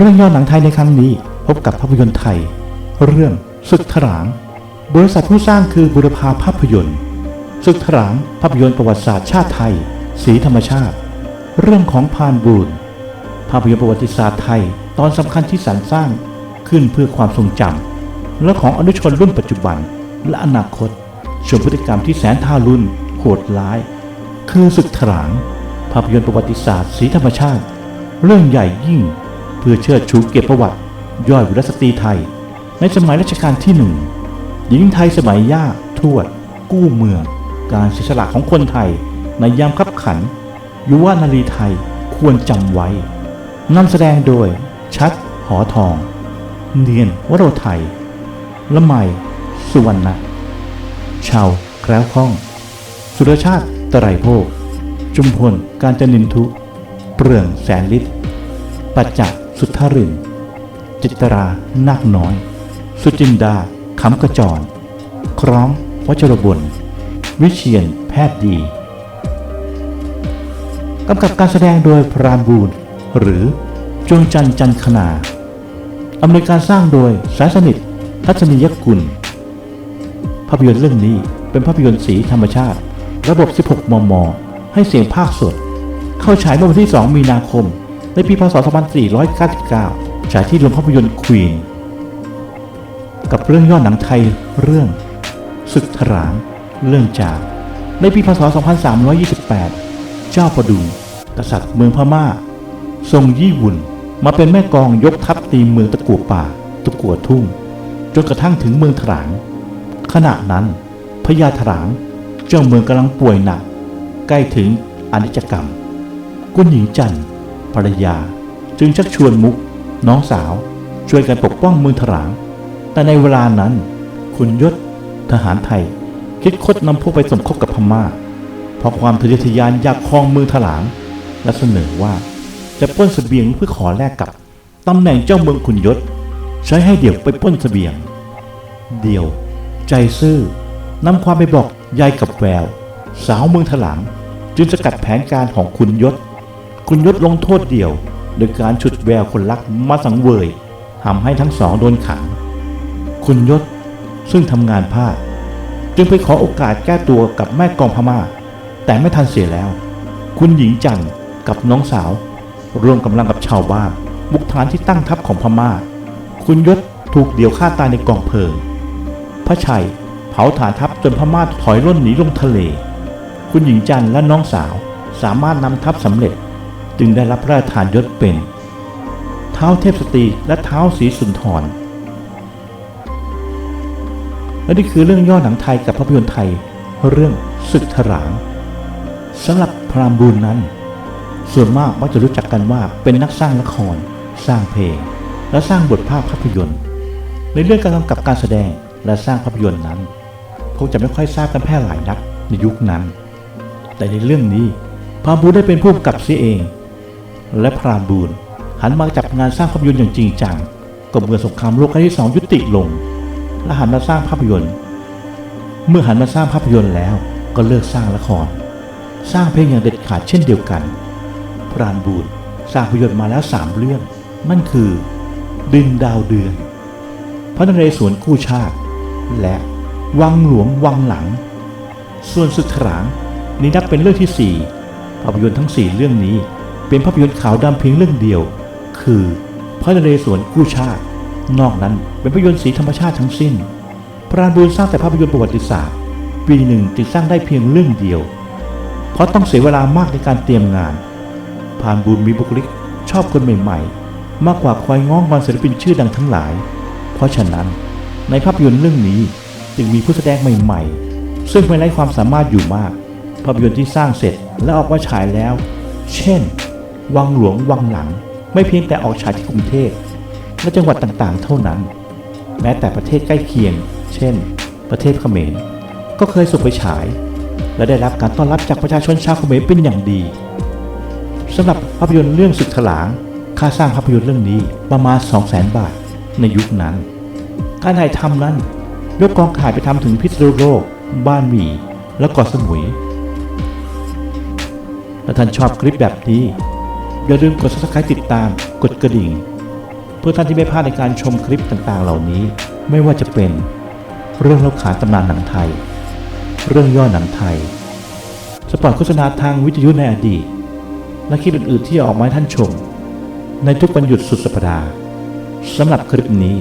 เรื่องย่อหนังไทยในครั้งนี้พบกับภาพยนตร์ไทย เรื่องศึกถราง บริษัทผู้สร้างคือบุรพาภาพยนตร์ศึกถรางภาพยนตร์ประวัติศาสตร์ชาติไทย สีธรรมชาติ เรื่องของพานบูรภาพยนตร์ประวัติศาสตร์ไทย ตอนสำคัญที่สรรสร้างขึ้นเพื่อความทรงจำและของอนุชนรุ่นปัจจุบันและอนาคตชมพฤติกรรมที่แสนทารุณโหดร้าย คือศึกถราง ภาพยนตร์ประวัติศาสตร์สีธรรมชาติ เรื่องใหญ่ยิ่ง เพื่อเชิดชูเกียรติประวัติยอดวิรสตรีไทย ในสมัยรัชกาลที่หนึ่งหญิงไทยสมัยย่าทวด กู้เมือง การเสียสละของคนไทย ในยามคับขัน ยุวนารีไทยควรจำไว้นำแสดงโดย ชัด หอทอง เนียนวโรไทย ละไมสุวรรณะชาวแคล้วคล่อง สุรชาติตะไรโภค จุมพลการจนินทุ เปลืองแสนลิตรปัจจัก สุทธริน จิตรา นาคน้อย สุจินดาขำกระจร คร้องวัชรบลวิเชียนแพทย์ดี กำกับการแสดงโดยพรานบูรหรือจวงจันจันคณาอำนวยการสร้างโดยสายสนิททัศนียกุล ภาพยนตร์เรื่องนี้เป็นภาพยนตร์สีธรรมชาติ ระบบ 16 มม ให้เสียงภาคสด เข้าฉายเมื่อวันที่ 2 มีนาคม ในปีพศ 2499 ฉายที่โรงภาพยนตร์ควีน กับเรื่องย่อหนังไทยเรื่องศึกถรางเรื่องจาก ในปีพศ 2328 เจ้าประดุงกษัตริย์เมืองพม่า ทรงยี่หวุ่น มาเป็นแม่กองยกทัพตีเมืองตะกัวป่า ตะกัวทุ่ง จนกระทั่งถึงเมืองถราง ขณะนั้นพญาถรางเจ้าเมืองกำลังป่วยหนัก ใกล้ถึงอนิจกรรม กุณหญิงจันทร์ ภรรยา จึงชักชวนมุก น้องสาว ช่วยกันปกป้องเมืองถราง แต่ในเวลานั้นคุณยศทหารไทย คิดคดนำพวกไปสมคบกับพม่า เพราะความทะเยอทะยานอยากครองเมืองถลาง และเสนอว่าจะป้นเสบียงเพื่อขอแลกกับตำแหน่งเจ้าเมืองขุนยศ ใช้ให้เดี่ยวไปป้นเสบียง เดี่ยว ใจซื่อนำความไปบอกยายกับแวว สาวเมืองถลาง จึงสกัดแผนการของคุณยศ คุณยศลงโทษเดี่ยวโดยการฉุดแววคนรักมาสังเวยทำให้ทั้งสองโดนขัง คุณยศซึ่งทำงานพลาดจึงไปขอโอกาสแก้ตัวกับแม่กองพม่า แต่ไม่ทันเสียแล้ว คุณหญิงจันทร์กับน้องสาว ร่วมกำลังกับชาวบ้านบุกฐานที่ตั้งทัพของพม่า คุณยศถูกเดี่ยวฆ่าตายในกองเพลิง พระชัยเผาฐานทัพจนพม่าถอยร่นหนีลงทะเล คุณหญิงจันทร์และน้องสาวสามารถนำทัพสำเร็จ จึงได้รับพระราชทานยศเป็น เท้าเทพสตรีและเท้าสีสุนทร และนี่คือเรื่องย่อหนังไทยกับภาพยนตร์ไทยเรื่องศึกถรางสำหรับพรามบูรนั้น ส่วนมากมักจะรู้จักกันว่าเป็นนักสร้างละคร สร้างเพลง และสร้างบทภาพภาพยนตร์ ในเรื่องการกำกับการแสดงและสร้างภาพยนตร์นั้นคงจะไม่ค่อยทราบกันแพร่หลายนักในยุคนั้น แต่ในเรื่องนี้พรามบูรได้เป็นผู้กำกับเสียเอง และพรามบูรณ์หันมาจับงานสร้างภาพยนตร์อย่างจริงจังก็เมื่อสงครามโลกครั้งที่สองยุติลง และหันมาสร้างภาพยนตร์ เมื่อหันมาสร้างภาพยนตร์แล้วก็เลิกสร้างละคร สร้างเพลงอย่างเด็ดขาดเช่นเดียวกัน พรานบูรณ์สร้างภาพยนตร์มาแล้วสามเรื่อง นั่นคือ ดินดาวเดือน พระนเรศวรกู้ชาติ และวังหลวงวังหลัง ส่วนสุดถรางนี้นับเป็นเรื่องที่สี่ภาพยนตร์ทั้งสี่เรื่องนี้ เป็นภาพยนตร์ขาวดำเพียงเรื่องเดียว คือพระนเรศวรกู้ชาติ นอกนั้นเป็นภาพยนตร์สีธรรมชาติทั้งสิ้นพรานบูรสร้างแต่ภาพยนตร์ประวัติศาสตร์ ปีหนึ่งจึงสร้างได้เพียงเรื่องเดียว เพราะต้องเสียเวลามากในการเตรียมงานพรานบูรมีบุคลิกชอบคนใหม่ๆ มากกว่าคอยง้องงอนศิลปินชื่อดังทั้งหลาย เพราะฉะนั้นในภาพยนตร์เรื่องนี้จึงมีผู้แสดงใหม่ๆ ซึ่งไม่ไร้ความสามารถอยู่มาก ภาพยนตร์ที่สร้างเสร็จและออกมาฉายแล้ว เช่น วังหลวงวังหลัง ไม่เพียงแต่ออกฉายที่กรุงเทพและจังหวัดต่างๆ เท่านั้น แม้แต่ประเทศใกล้เคียง เช่น ประเทศเขมร ก็เคยส่งไปฉาย และได้รับการต้อนรับจากประชาชนชาวเขมรเป็นอย่างดีสำหรับภาพยนตร์เรื่องศึกถลางค่าสร้างภาพยนตร์เรื่องนี้ประมาณ 200,000 บาทในยุคนั้น การถ่ายทำนั้นยกกองถ่ายไปทำถึงพิษณุโลก บ้านหมี่และเกาะสมุยถ้าท่านชอบคลิปแบบนี้ อย่าลืมกด subscribe ติดตาม กดกระดิ่ง เพื่อท่านที่ไม่พลาดในการชมคลิปต่างๆ เหล่านี้ ไม่ว่าจะเป็น เรื่องเล่าขานตำนานหนังไทย เรื่องย่อหนังไทย สปอตโฆษณาทางวิทยุในอดีต และคลิปอื่นๆที่จะออกมาให้ท่านชม ในทุกวันหยุดสุดสัปดาห์สำหรับคลิปนี้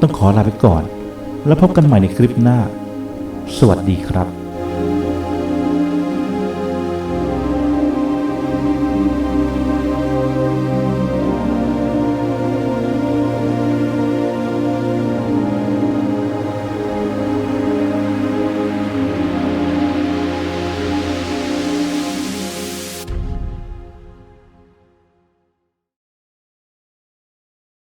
ต้องขอลาไปก่อน แล้วพบกันใหม่ในคลิปหน้า สวัสดีครับ